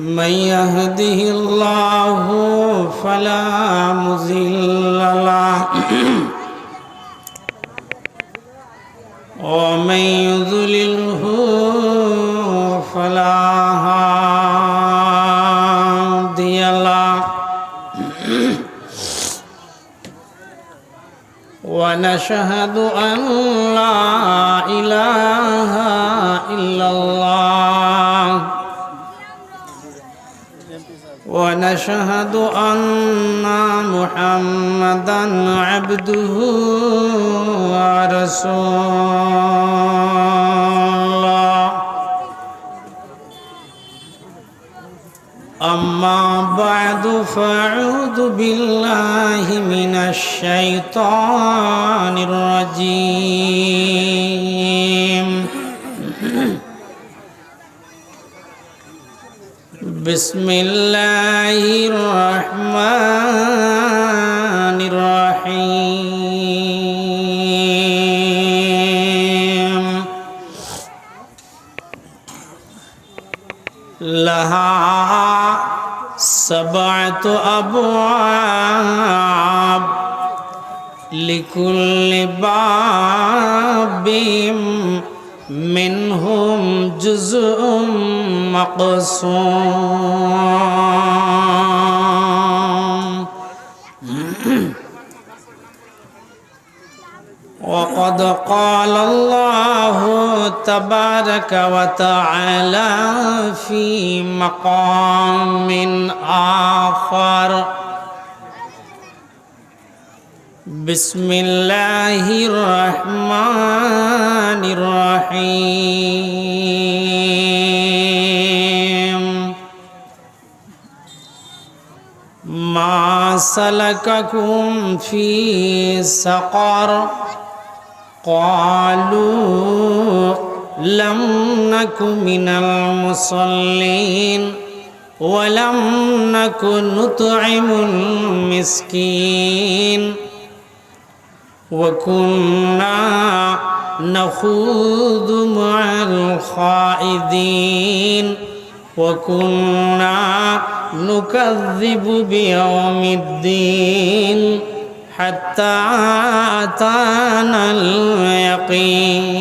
من يهده الله فلا مضل له ومن يضلله فلا هادي له ونشهد أن لا إله إلا الله ونشهد أن محمدا عبده ورسوله أما بعد فأعوذ بالله من الشيطان الرجيم بسم الله الرحمن الرحيم. لها سبعة أبواب لكل باب منهم جزء مقسوم وقد قال الله تبارك وتعالى في مقام آخر. بسم الله الرحمن الرحيم. سلككم في سقر قالوا لم نك من المصلين ولم نك نطعم المسكين وكنا نخوض مع الخائضين وكنا نكذب بيوم الدين حتى أتانا اليقين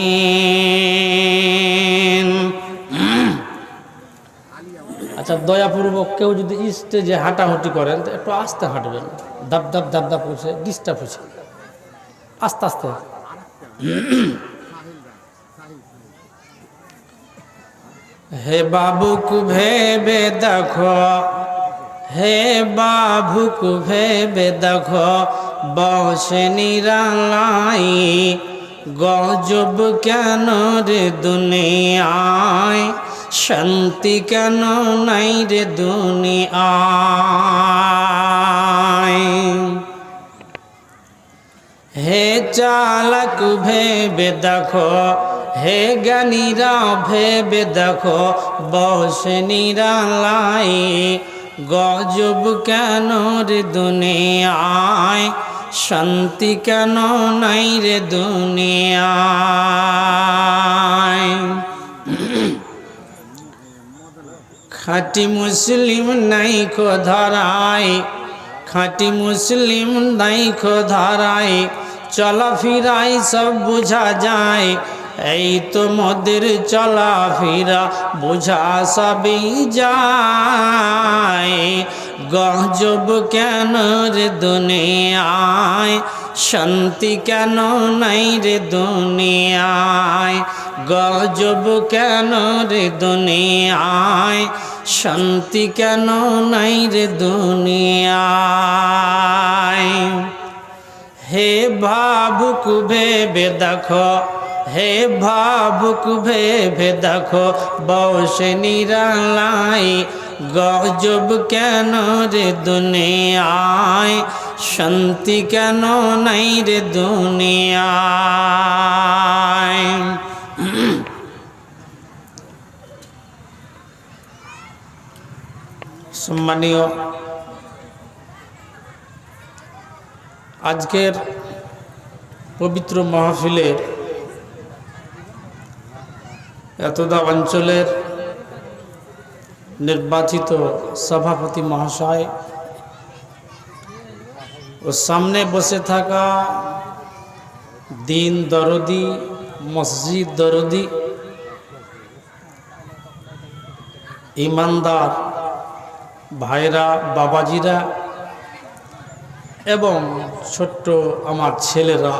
আচ্ছা দয়াপূর্বক কেউ যদি স্টেজে হাঁটাহুটি করেন তো একটু আস্তে হাঁটবেন দাপ দাপ দাপ দাপ করছে ডিস্টার্ব হচ্ছে আস্তে আস্তে হে বাবুক ভেবে দেখো। হে বাবুক ভেবে দেখো। বসে নিরালাই, গজব কেন রে দুনিয়ায়? শান্তি কেন নাই রে দুনিয়ায়? হে চালক ভেবে দেখো হে জ্ঞানীরা, ভেবে দেখো বসে নিরালাই গজব কেন রে দুনিয়ায়? শান্তি কেন নাই রে দুনিয়ায়? খাঁটি মুসলিম নাই কো ধরায় খাঁটি মুসলিম নাই কো ধরায় চলাফিরাই সব বোঝা যায় এই তো মোদের চলাফেরা, বোঝা সবই যায়। গজব কেন রে দুনিয়ায়? শান্তি কেন নাই রে দুনিয়ায়? গজব কেন রে দুনিয়ায়? শান্তি কেন নাই রে দুনিয়ায়? হে ভাবুক ভেবে দেখো হে ভাবুক, ভেবে দেখো বসে নিরালাই গজব কেন রে দুনিয়ায়? শান্তি কেন নাই রে দুনিয়ায়? সম্মানীয়, আজকের পবিত্র মাহফিলের এতদা অঞ্চলের নির্বাচিত সভাপতি মহাশয় ও সামনে বসে থাকা দিন দরদি, মসজিদ দরদি, ইমানদার ভাইরা, বাবাজিরা এবং ছোট্ট আমার ছেলেরা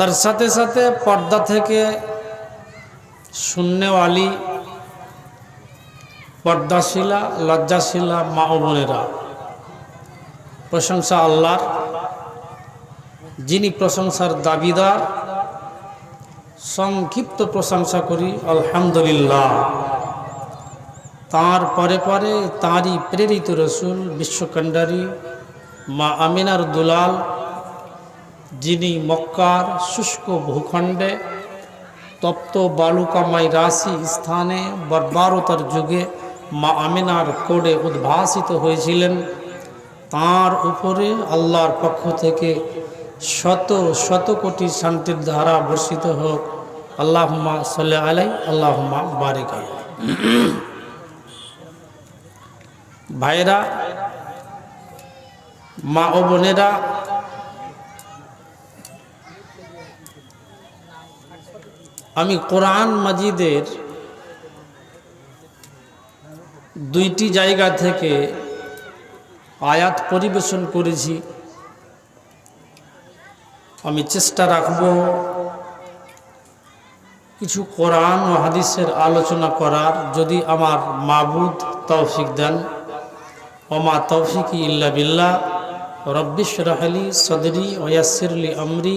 তার সাথে সাথে পর্দা থেকে শূন্যওয়ালি পর্দাশীলা, লজ্জাশীলা মা ও বোনেরা। প্রশংসা আল্লাহর, যিনি প্রশংসার দাবিদার। সংক্ষিপ্ত প্রশংসা করি, আলহামদুলিল্লাহ। তার পরে পরে তাঁরই প্রেরিত রসুল, বিশ্বকণ্ডারী মা আমিনার দুলাল যিনি মক্কার শুষ্ক ভূখণ্ডে তপ্ত বালুকামাই রাশি স্থানে বর্বারতার যুগে মা আমিনার কোডে উদ্ভাসিত হয়েছিলেন, তার উপরে আল্লাহর পক্ষ থেকে শত শত কোটি শান্তির ধারা বর্ষিত হোক। আল্লাহমা সাল্লাহ আলাই আল্লাহমা বারিক ভাইরা, মা ও বোনেরা আমি কোরআন মাজিদের দুইটি জায়গা থেকে আয়াত পরিবেশন করেছি। আমি চেষ্টা রাখব কিছু কোরআন ও হাদিসের আলোচনা করার। যদি আমার মাবুদ তৌফিক দেন। ওমা তৌফিকি ইল্লা বিল্লাহ। রব্বিশ রাহলি সদরি ওয়াসিরলি আমরি।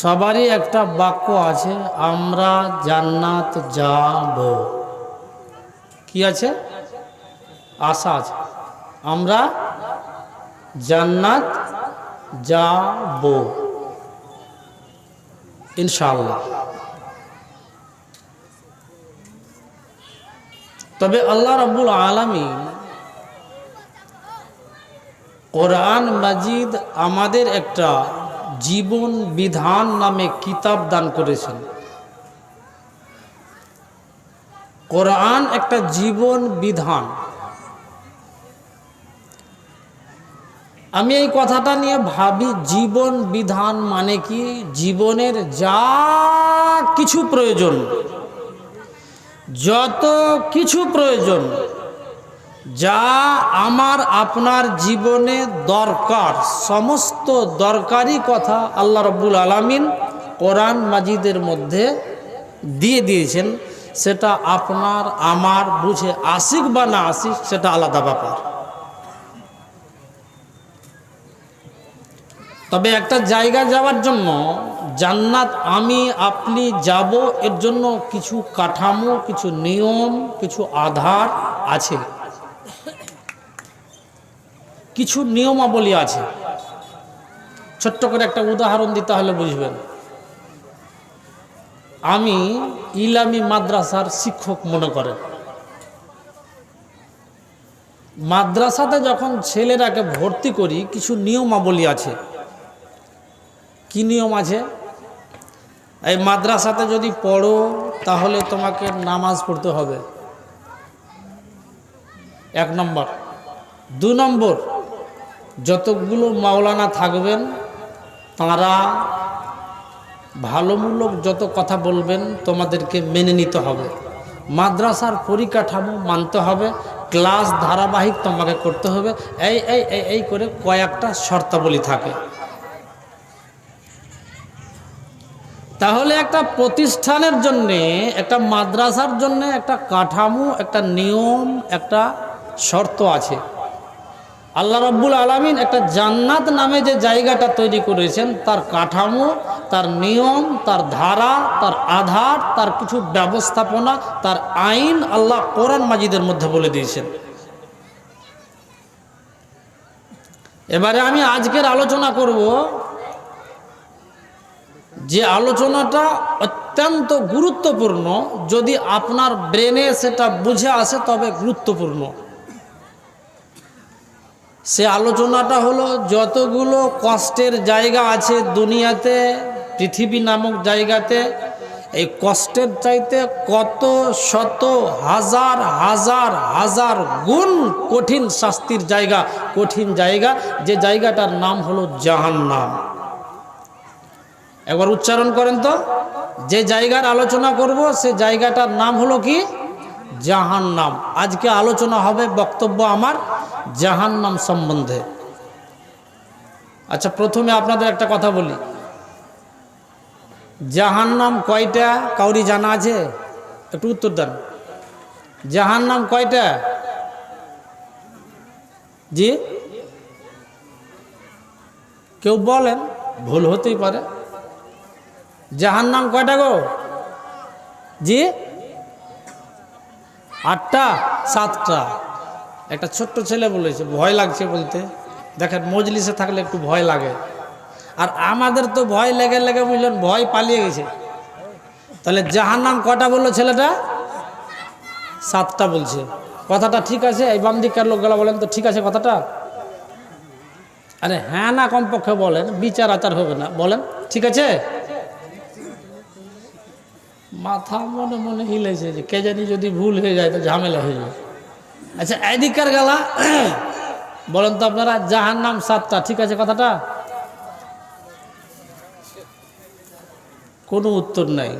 সবারই একটা বাক্য আছে, আমরা জান্নাত যাব। কি আছে? আশা আছে। আমরা জান্নাত যাব। ইনশাল্লাহ তবে আল্লাহ রাব্বুল আলমী কোরআন মাজিদ আমাদের একটা জীবন বিধান নামে কিতাব দান করেছেন। কোরআন একটা জীবন বিধান। আমি এই কথাটা নিয়ে ভাবি, জীবন বিধান মানে কি? জীবনের যা কিছু প্রয়োজন, যত কিছু প্রয়োজন যা আমার আপনার জীবনে দরকার, সমস্ত দরকারি কথা আল্লাহ রব্বুল আলমিন কোরআন মাজিদের মধ্যে দিয়ে দিয়েছেন। সেটা আপনার, আমার বুঝে আসিক বা না আসিক, সেটা আলাদা ব্যাপার। তবে একটা জায়গা যাওয়ার জন্য জান্নাত আমি, আপনি যাব, এর জন্য কিছু কাঠামো, কিছু নিয়ম, কিছু আধার আছে। কিছু নিয়মাবলী আছে। ছোট্ট করে একটা উদাহরণ দিতে হলে বুঝবেন। আমি ইলামি মাদ্রাসার শিক্ষক মনে করেন। মাদ্রাসাতে যখন ছেলেরাকে ভর্তি করি, কিছু নিয়মাবলী আছে। কি নিয়ম আছে? এই মাদ্রাসাতে যদি পড়ো, তাহলে তোমাকে নামাজ পড়তে হবে। এক নম্বর। দু নম্বর, যতগুলো মাওলানা থাকবেন, তারা ভালোমূলক যত কথা বলবেন, তোমাদেরকে মেনে নিতে হবে। মাদ্রাসার পরিকাঠামো মানতে হবে, ক্লাস ধারাবাহিক তোমাকে করতে হবে। এই এই এই এই করে কয়েকটা শর্তাবলী থাকে। তাহলে একটা প্রতিষ্ঠানের জন্যে, একটা মাদ্রাসার জন্য একটা কাঠামো, একটা নিয়ম, একটা শর্ত আছে। আল্লাহ রব্বুল আলমিন একটা জান্নাত নামে যে জায়গাটা তৈরি করেছেন, তার কাঠামো, তার নিয়ম, তার ধারা, তার আধার, তার কিছু ব্যবস্থাপনা, তার আইন আল্লাহ কোরআন মাজিদের মধ্যে বলে দিয়েছেন। এবারে আমি আজকের আলোচনা করব যে আলোচনাটা অত্যন্ত গুরুত্বপূর্ণ। যদি আপনার ব্রেনে সেটা বুঝে আসে, তবে গুরুত্বপূর্ণ। সে আলোচনাটা হলো, যতগুলো কষ্টের জায়গা আছে দুনিয়াতে, পৃথিবী নামক জায়গাতে, এই কষ্টের চাইতে কত শত হাজার হাজার হাজার গুণ কঠিন শাস্তির জায়গা, কঠিন জায়গা, যে জায়গাটার নাম হলো জাহান্নাম। একবার উচ্চারণ করেন তো। যে জায়গার আলোচনা করব, সে জায়গাটার নাম হলো কি? জাহান্নাম। আজকে আলোচনা হবে বক্তব্য আমার জাহান্নাম সম্বন্ধে। আচ্ছা প্রথমে আপনাদের একটা কথা বলি। জাহান্নাম কয়টা? কাউরি জানা আছে? একটু উত্তর দেন। জাহান্নাম কয়টা? জি? কেউ বলেন, ভুল হতেই পারে। জাহান নাম কয়টা গো? জি? আটটা? সাতটা? একটা ছোট্ট ছেলে বলেছে, ভয় লাগছে বলতে। দেখেন, মজলিসে থাকলে একটু ভয় লাগে। আর আমাদের তো ভয় লেগে লেগে বুঝলেন, ভয় পালিয়ে গেছে। তাহলে জাহান নাম কটা বলল ছেলেটা? সাতটা বলছে। কথাটা ঠিক আছে? এই বাম দিককার লোকগুলা বলেন তো, ঠিক আছে কথাটা? আরে হ্যাঁ না, কমপক্ষে বলেন, বিচার আচার হবে না। বলেন, ঠিক আছে? মাথা মনে মনে হিলেছে যে, কে জানি যদি ভুল হয়ে যায় তো ঝামেলা হয়ে যায় আচ্ছা এদিকার গালা বলেন তো আপনারা জাহান নাম সাতটা, ঠিক আছে কথাটা? কোনো উত্তর নাই।